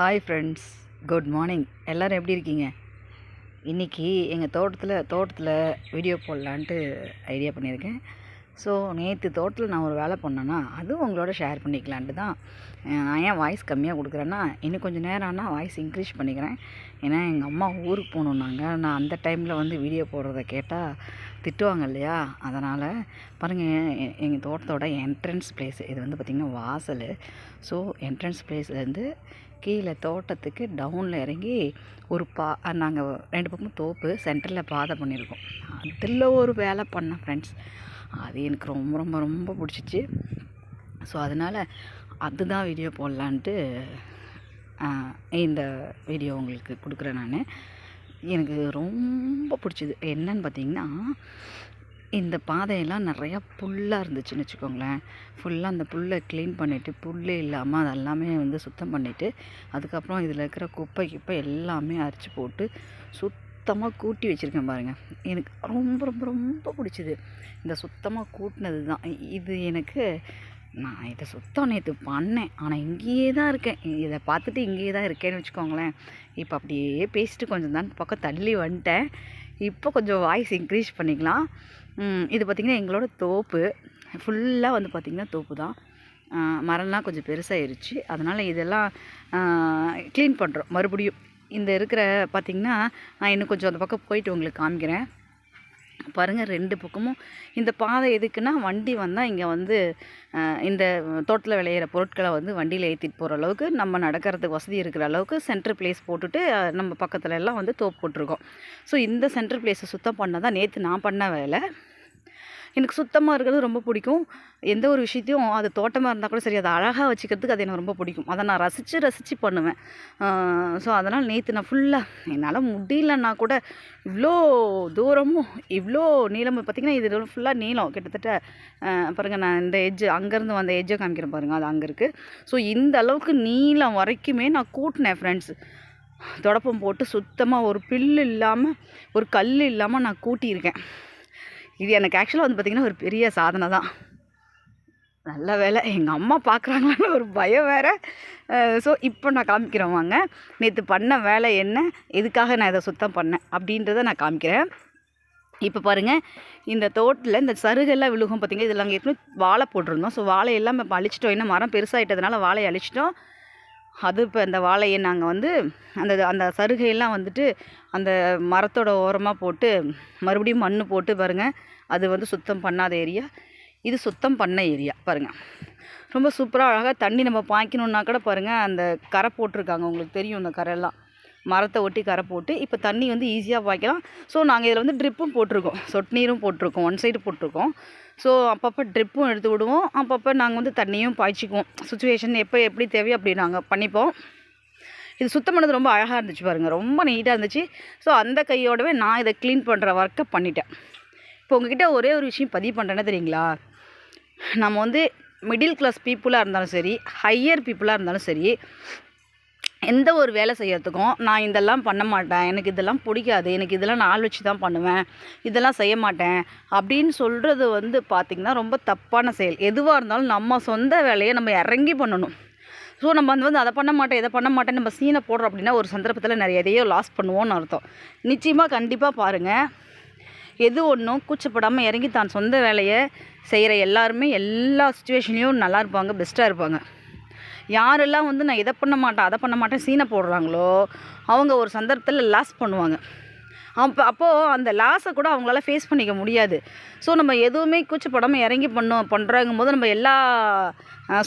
Hi friends good morning எல்லோரும் எப்படி இருக்கீங்க? இன்றைக்கி எங்கள் தோட்டத்தில் தோட்டத்தில் வீடியோ போடலான்ட்டு ஐடியா பண்ணியிருக்கேன். ஸோ நேற்று தோட்டத்தில் நான் ஒரு வேலை பண்ணேன்னா அதுவும் உங்களோட ஷேர் பண்ணிக்கலான்ட்டு தான். நான் ஏன் வாய்ஸ் கம்மியாக கொடுக்குறேன்னா இன்னும் கொஞ்சம் நேரம் ஆனால் வாய்ஸ் இன்க்ரீஸ் பண்ணிக்கிறேன். ஏன்னா எங்கள் அம்மா ஊருக்கு போகணுன்னாங்க. நான் அந்த டைமில் வந்து வீடியோ போடுறத கேட்டால் திட்டுவாங்க இல்லையா? அதனால் பாருங்கள் எங்கள் தோட்டத்தோட என்ட்ரன்ஸ் பிளேஸ் இது வந்து பார்த்திங்கன்னா வாசல். ஸோ என்ட்ரன்ஸ் பிளேஸ்லேருந்து கீழே தோட்டத்துக்கு டவுனில் இறங்கி ஒரு பா நாங்கள் ரெண்டு பக்கமும் தோப்பு சென்டரில் பாதை பண்ணியிருக்கோம். அதில் ஒரு வேலை பண்ணேன் ஃப்ரெண்ட்ஸ் அது எனக்கு ரொம்ப ரொம்ப ரொம்ப பிடிச்சிச்சு. ஸோ அதனால் அதுதான் வீடியோ போடலான்ட்டு இந்த வீடியோ உங்களுக்கு கொடுக்குறேன் நான். எனக்கு ரொம்ப பிடிச்சது. என்னன்னு பார்த்தீங்கன்னா இந்த பாதையெல்லாம் நிறையா புல்லாக இருந்துச்சுன்னு வச்சுக்கோங்களேன். ஃபுல்லாக அந்த புல்லை க்ளீன் பண்ணிவிட்டு புல்லே இல்லாமல் அதெல்லாமே வந்து சுத்தம் பண்ணிவிட்டு அதுக்கப்புறம் இதில் இருக்கிற குப்பை கிப்பை எல்லாமே அரிச்சு போட்டு சுத்தமாக கூட்டி வச்சுருக்கேன் பாருங்கள் எனக்கு ரொம்ப ரொம்ப ரொம்ப பிடிச்சிது. இந்த சுத்தமாக கூட்டினது தான் இது எனக்கு நான் இதை சுத்தம் நேற்று பண்ணேன். ஆனால் இங்கேயே தான் இருக்கேன். இதை பார்த்துட்டு இங்கேயே தான் இருக்கேன்னு வச்சுக்கோங்களேன். இப்போ அப்படியே பேசிட்டு கொஞ்சம் தான் பக்கம் தள்ளி வந்துட்டேன். இப்போ கொஞ்சம் வாய்ஸ் இன்க்ரீஸ் பண்ணிக்கலாம். இது பார்த்திங்கன்னா எங்களோட தோப்பு. ஃபுல்லாக வந்து பார்த்திங்கன்னா தோப்பு தான். மரம்லாம் கொஞ்சம் பெருசாகிருச்சு அதனால் இதெல்லாம் க்ளீன் பண்ணுறோம் மறுபடியும் இந்த இருக்கிற பார்த்திங்கன்னா நான் இன்னும் கொஞ்சம் அந்த பக்கம் போயிட்டு உங்களுக்கு காமிக்கிறேன். பாருங்கள் ரெண்டு பக்கமும். இந்த பாதை எதுக்குன்னா வண்டி வந்தால் இங்கே வந்து இந்த தோட்டத்தில் விளையிற பொருட்களை வந்து வண்டியில் ஏற்றிட்டு போகிற அளவுக்கு நம்ம நடக்கிறதுக்கு வசதி இருக்கிற அளவுக்கு சென்ட்ரு பிளேஸ் போட்டுட்டு நம்ம பக்கத்துல எல்லாம் வந்து தோப்பு போட்டிருக்கோம். ஸோ இந்த சென்ட்ரு பிளேஸை சுத்தம் பண்ண தான் நேற்று நான் பண்ண வேலை. எனக்கு சுத்தமாக இருக்கிறது ரொம்ப பிடிக்கும். எந்த ஒரு விஷயத்தையும் அது தோட்டமாக இருந்தால் கூட சரி அதை அழகாக வச்சுக்கிறதுக்கு அது எனக்கு ரொம்ப பிடிக்கும். அதை நான் ரசித்து ரசித்து பண்ணுவேன். ஸோ அதனால் நேற்று நான் ஃபுல்லாக என்னால் முடியலன்னா கூட இவ்வளோ தூரமும் இவ்வளோ நீளம் பார்த்திங்கன்னா இது ஃபுல்லாக நீளம். கிட்டத்தட்ட பாருங்கள் நான் இந்த எஜ்ஜு அங்கேருந்து வந்த எஜ்ஜை காமிக்கிறேன் பாருங்கள் அது அங்கே இருக்குது ஸோ இந்த அளவுக்கு நீளம் வரைக்குமே நான் கூட்டினேன் ஃப்ரெண்ட்ஸ் தொடப்பம் போட்டு சுத்தமாக ஒரு பில்லு இல்லாமல் ஒரு கல் இல்லாமல் நான் கூட்டியிருக்கேன். இது எனக்கு ஆக்சுவலாக வந்து பார்த்திங்கன்னா ஒரு பெரிய சாதனை தான். நல்ல வேலை. எங்கள் அம்மா பார்க்குறாங்களான்னு ஒரு பயம் வேறு. ஸோ இப்போ நான் காமிக்கிறேன் வாங்க. நேற்று பண்ண வேலை என்ன? எதுக்காக நான் இதை சுத்தம் பண்ணேன்? அப்படின்றத நான் காமிக்கிறேன். இப்போ பாருங்கள் இந்த தோட்டில் இந்த சருகெல்லாம் விழுகும் பார்த்திங்கன்னா இதில் நாங்கள் ஏற்கனவே வாழை போட்டிருந்தோம். ஸோ வாழை எல்லாம் இப்போ அழிச்சிட்டோம். ஏன்னா மரம் பெருசாகிட்டதுனால வாழையை அழிச்சிட்டோம். அது இப்போ அந்த வாழையை நாங்கள் வந்து அந்த அந்த சருகையெல்லாம் வந்துட்டு அந்த மரத்தோட ஓரமாக போட்டு மறுபடியும் மண் போட்டு பாருங்கள் அது வந்து சுத்தம் பண்ணாத ஏரியா. இது சுத்தம் பண்ண ஏரியா பாருங்கள் ரொம்ப சூப்பராக அழகாக தண்ணி நம்ம பாய்க்கணுன்னா கூட பாருங்கள் அந்த கரை போட்டிருக்காங்க. உங்களுக்கு தெரியும் அந்த கரையெல்லாம். மரத்தை ஒட்டி கரை போட்டு இப்போ தண்ணி வந்து ஈஸியாக பாய்க்கலாம் ஸோ நாங்கள் இதில் வந்து ட்ரிப்பும் போட்டிருக்கோம். சொட்டு நீரும் போட்டிருக்கோம். ஒன் சைடு போட்டிருக்கோம். ஸோ அப்பப்போ ட்ரிப்பும் எடுத்து விடுவோம். அப்பப்போ நாங்கள் வந்து தண்ணியும் பாய்ச்சிக்குவோம். சுச்சுவேஷன் எப்போ எப்படி தேவையோ அப்படி நாங்கள் பண்ணிப்போம். இது சுத்தம் பண்ணது ரொம்ப அழகாக இருந்துச்சு பாருங்கள் ரொம்ப நீட்டாக இருந்துச்சு. ஸோ அந்த கையோடவே நான் இதை க்ளீன் பண்ணுற ஒர்க்கை பண்ணிட்டேன். இப்போ உங்ககிட்ட ஒரே ஒரு விஷயம் பதிவு பண்ணுறேன்னு தெரியுங்களா? நம்ம வந்து மிடில் கிளாஸ் பீப்புளாக இருந்தாலும் சரி ஹையர் பீப்புளாக இருந்தாலும் சரி எந்த ஒரு வேலை செய்யறதுக்கும் நான் இதெல்லாம் பண்ண மாட்டேன். எனக்கு இதெல்லாம் பிடிக்காது. எனக்கு இதெல்லாம் நாள் வச்சு தான் பண்ணுவேன். இதெல்லாம் செய்ய மாட்டேன். அப்படின்னு சொல்கிறது வந்து பார்த்திங்கன்னா ரொம்ப தப்பான செயல். எதுவாக இருந்தாலும் நம்ம சொந்த வேலையை நம்ம இறங்கி பண்ணணும். ஸோ நம்ம வந்து வந்து அதை பண்ண மாட்டேன் இதை பண்ண மாட்டேன் நம்ம சீனை போடுறோம் அப்படின்னா ஒரு சந்தர்ப்பத்தில் நிறைய எதையோ லாஸ் பண்ணுவோம்னு அர்த்தம். நிச்சயமாக கண்டிப்பாக பாருங்கள் எது ஒன்றும் கூச்சப்படாமல் இறங்கி தான் சொந்த வேலையை செய்கிற எல்லாருமே எல்லா சுச்சுவேஷன்லேயும் நல்லா இருப்பாங்க பெஸ்ட்டாக இருப்பாங்க. யாரெல்லாம் வந்து நான் இதை பண்ண மாட்டேன் அதை பண்ண மாட்டேன் சீனை போடுறாங்களோ அவங்க ஒரு சந்தர்ப்பத்தில் லாஸ் பண்ணுவாங்க. அப்போ அப்போது அந்த லாஸை கூட அவங்களால ஃபேஸ் பண்ணிக்க முடியாது. ஸோ நம்ம எதுவுமே கூச்சப்படாமல் இறங்கி பண்ணோம் பண்ணுறாங்கும் போது நம்ம எல்லா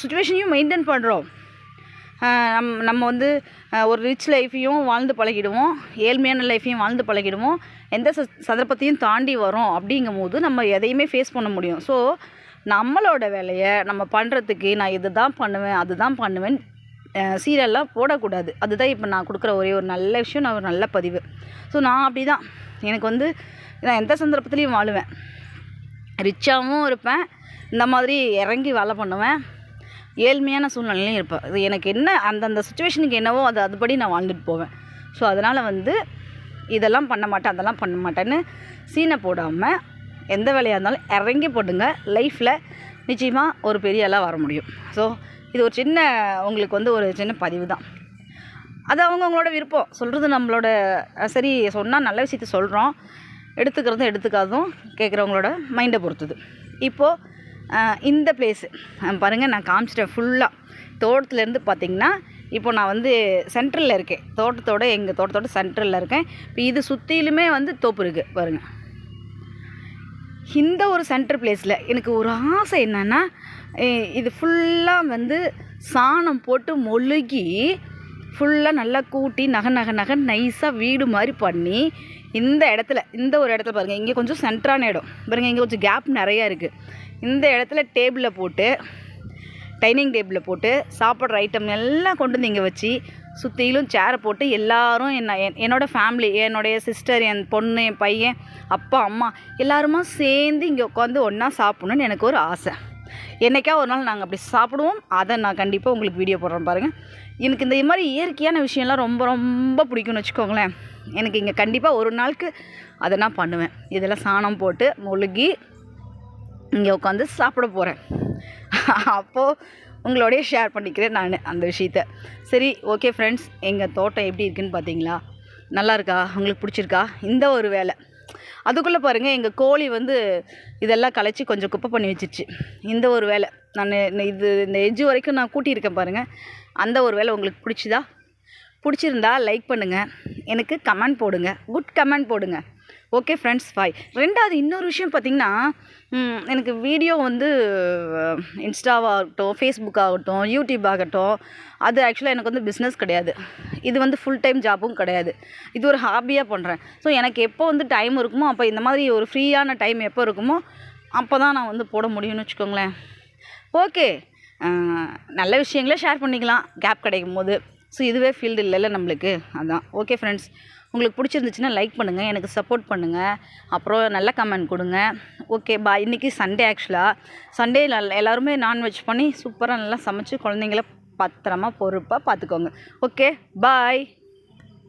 சுச்சுவேஷனையும் மெயின்டைன் பண்ணுறோம் நம் நம்ம வந்து ஒரு ரிச் லைஃப்பையும் வாழ்ந்து பழகிடுவோம். ஏழ்மையான லைஃப்பையும் வாழ்ந்து பழகிடுவோம். எந்த ச சந்தர்ப்பத்தையும் தாண்டி வரோம் அப்படிங்கும் போது நம்ம எதையுமே ஃபேஸ் பண்ண முடியும். ஸோ நம்மளோட வேலையை நம்ம பண்ணுறதுக்கு நான் இது தான் பண்ணுவேன் அதுதான் பண்ணுவேன் சீரியல்லாம் போடக்கூடாது. அதுதான் இப்போ நான் கொடுக்குற ஒரே ஒரு நல்ல விஷயம் நான் ஒரு நல்ல பதிவு. ஸோ நான் அப்படி தான் எனக்கு வந்து நான் எந்த சந்தர்ப்பத்துலேயும் வாழுவேன். ரிச்சாகவும் இருப்பேன். இந்த மாதிரி இறங்கி வேலை பண்ணுவேன். ஏழ்மையான சூழ்நிலையிலையும் இருப்பேன். இது எனக்கு என்ன அந்தந்த சுச்சுவேஷனுக்கு என்னவோ அது அதுபடி நான் வாழ்ந்துட்டு போவேன். ஸோ அதனால் வந்து இதெல்லாம் பண்ண மாட்டேன் அதெல்லாம் பண்ண மாட்டேன்னு சீனை போடாமல் எந்த வேலையாக இருந்தாலும் இறங்கி போட்டுங்க. லைஃப்பில் நிச்சயமாக ஒரு பெரிய ஆளாக வர முடியும். ஸோ இது ஒரு சின்ன உங்களுக்கு வந்து ஒரு சின்ன பதிவு தான். அது அவங்கவுங்களோட விருப்பம். சொல்கிறது நம்மளோட சரி சொன்னால் நல்ல விஷயத்த சொல்கிறோம் எடுத்துக்கிறதும் எடுத்துக்காததும் கேட்குறவங்களோட மைண்டை பொறுத்தது. இப்போது இந்த பிளேஸு பாருங்கள் நான் காமிச்சிட்டேன் ஃபுல்லாக தோட்டத்துலேருந்து பார்த்தீங்கன்னா இப்போ நான் வந்து சென்ட்ரலில் இருக்கேன். தோட்டத்தோட எங்கள் தோட்டத்தோட சென்ட்ரலில் இருக்கேன். இப்போ இது சுற்றிலுமே வந்து தோப்பு இருக்குது பாருங்கள் இந்த ஒரு சென்டர் பிளேஸில் எனக்கு ஒரு ஆசை என்னென்னா இது ஃபுல்லாக வந்து சாணம் போட்டு மொழுகி ஃபுல்லாக நல்லா கூட்டி நகை நகை நகை நைஸாக வீடு மாதிரி பண்ணி இந்த இடத்துல இந்த ஒரு இடத்துல பாருங்கள் இங்கே கொஞ்சம் சென்டரான இடம். பாருங்கள் இங்கே கொஞ்சம் கேப் நிறையா இருக்குது இந்த இடத்துல டேபிளில் போட்டு டைனிங் டேபிளில் போட்டு சாப்பிட்ற ஐட்டம் எல்லாம் கொண்டு வந்து இங்கே வச்சு சுற்றிலும் சேரை போட்டு எல்லாரும் என்ன என்- என்னோட ஃபேமிலி என்னுடைய சிஸ்டர் என் பொண்ணு என் பையன் அப்பா அம்மா எல்லாருமா சேர்ந்து இங்கே உட்காந்து ஒன்றா சாப்பிட்ணுன்னு எனக்கு ஒரு ஆசை. என்னைக்கா ஒரு நாள் நாங்கள் அப்படி சாப்பிடுவோம் அதை நான் கண்டிப்பாக உங்களுக்கு வீடியோ போடுறேன் பாருங்கள் எனக்கு இந்த மாதிரி இயற்கையான விஷயம்லாம் ரொம்ப ரொம்ப பிடிக்கும்னு வச்சுக்கோங்களேன். எனக்கு இங்கே கண்டிப்பாக ஒரு நாளுக்கு அதை நான் பண்ணுவேன். இதெல்லாம் சாணம் போட்டு மொழுகி இங்கே உட்காந்து சாப்பிட போகிறேன் அப்போது உங்களோடய ஷேர் பண்ணிக்கிறேன் நான் அந்த விஷயத்த. சரி ஓகே ஃப்ரெண்ட்ஸ் எங்கள் தோட்டம் எப்படி இருக்குன்னு பார்த்தீங்களா நல்லா இருக்கா உங்களுக்கு பிடிச்சிருக்கா? இந்த ஒரு வேலை. அதுக்குள்ளே பாருங்கள் எங்கள் கோழி வந்து இதெல்லாம் கலைச்சி கொஞ்சம் குப்பை பண்ணி வச்சிருச்சு. இந்த ஒரு வேலை. நான் இது இந்த எஜ்ஜு வரைக்கும் நான் கூட்டியிருக்கேன் பாருங்கள் அந்த ஒரு வேலை உங்களுக்கு பிடிச்சிதா? பிடிச்சிருந்தா லைக் பண்ணுங்கள் எனக்கு கமெண்ட் போடுங்க. குட் கமெண்ட் போடுங்க. ஓகே ஃப்ரெண்ட்ஸ் பாய் ரெண்டாவது இன்னொரு விஷயம் பார்த்தீங்கன்னா எனக்கு வீடியோ வந்து இன்ஸ்டாவாகட்டும் ஃபேஸ்புக் ஆகட்டும் யூடியூப் ஆகட்டும் அது ஆக்சுவலாக எனக்கு வந்து பிஸ்னஸ் கிடையாது. இது வந்து ஃபுல் டைம் ஜாப்பும் கிடையாது. இது ஒரு ஹாபியாக பண்ணுறேன் ஸோ எனக்கு எப்போ வந்து டைம் இருக்குமோ அப்போ இந்த மாதிரி ஒரு ஃப்ரீயான டைம் எப்போ இருக்குமோ அப்போ தான் நான் வந்து போட முடியும்னு வச்சுக்கோங்களேன். ஓகே நல்ல விஷயங்களே ஷேர் பண்ணிக்கலாம். கேப் கிடைக்கும் போது ஸோ இதுவே ஃபீல்டு இல்லைல்ல நம்மளுக்கு. அதான். ஓகே ஃப்ரெண்ட்ஸ் உங்களுக்கு பிடிச்சிருந்துச்சுன்னா லைக் பண்ணுங்கள் எனக்கு சப்போர்ட் பண்ணுங்கள் அப்புறம் நல்ல கமெண்ட் கொடுங்க. ஓகே பா இன்றைக்கி சண்டே ஆக்சுவலாக சண்டே எல்லாருமே நான்வெஜ் பண்ணி சூப்பராக நல்லா சமைச்சு குழந்தைங்கள பத்திரமா பொறுப்பாக பார்த்துக்கோங்க. Okay bye